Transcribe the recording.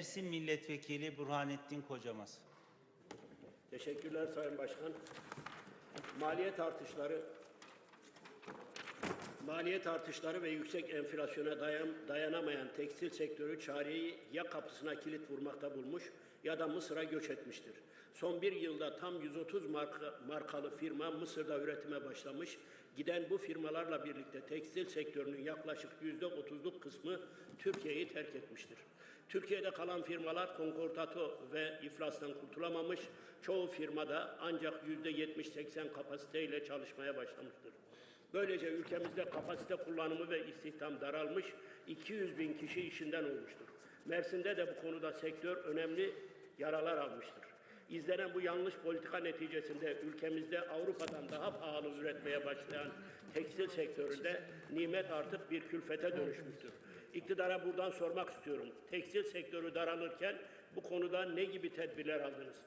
Mersin Milletvekili Burhanettin Kocamaz. Teşekkürler Sayın Başkan. Maliyet artışları Maliyet artışları ve yüksek enflasyona dayan, dayanamayan tekstil sektörü çareyi ya kapısına kilit vurmakta bulmuş ya da Mısır'a göç etmiştir. Son bir yılda tam 130 marka, markalı firma Mısır'da üretime başlamış. Giden bu firmalarla birlikte tekstil sektörünün yaklaşık yüzde otuzluk kısmı Türkiye'yi terk etmiştir. Türkiye'de kalan firmalar konkordato ve iflastan kurtulamamış. Çoğu firmada ancak yüzde 70-80 kapasiteyle çalışmaya başlamıştır. Böylece ülkemizde kapasite kullanımı ve istihdam daralmış, 200 bin kişi işinden olmuştur. Mersin'de de bu konuda sektör önemli yaralar almıştır. İzlenen bu yanlış politika neticesinde ülkemizde Avrupa'dan daha pahalı üretmeye başlayan tekstil sektöründe nimet artık bir külfete dönüşmüştür. İktidara buradan sormak istiyorum. Tekstil sektörü daralırken bu konuda ne gibi tedbirler aldınız?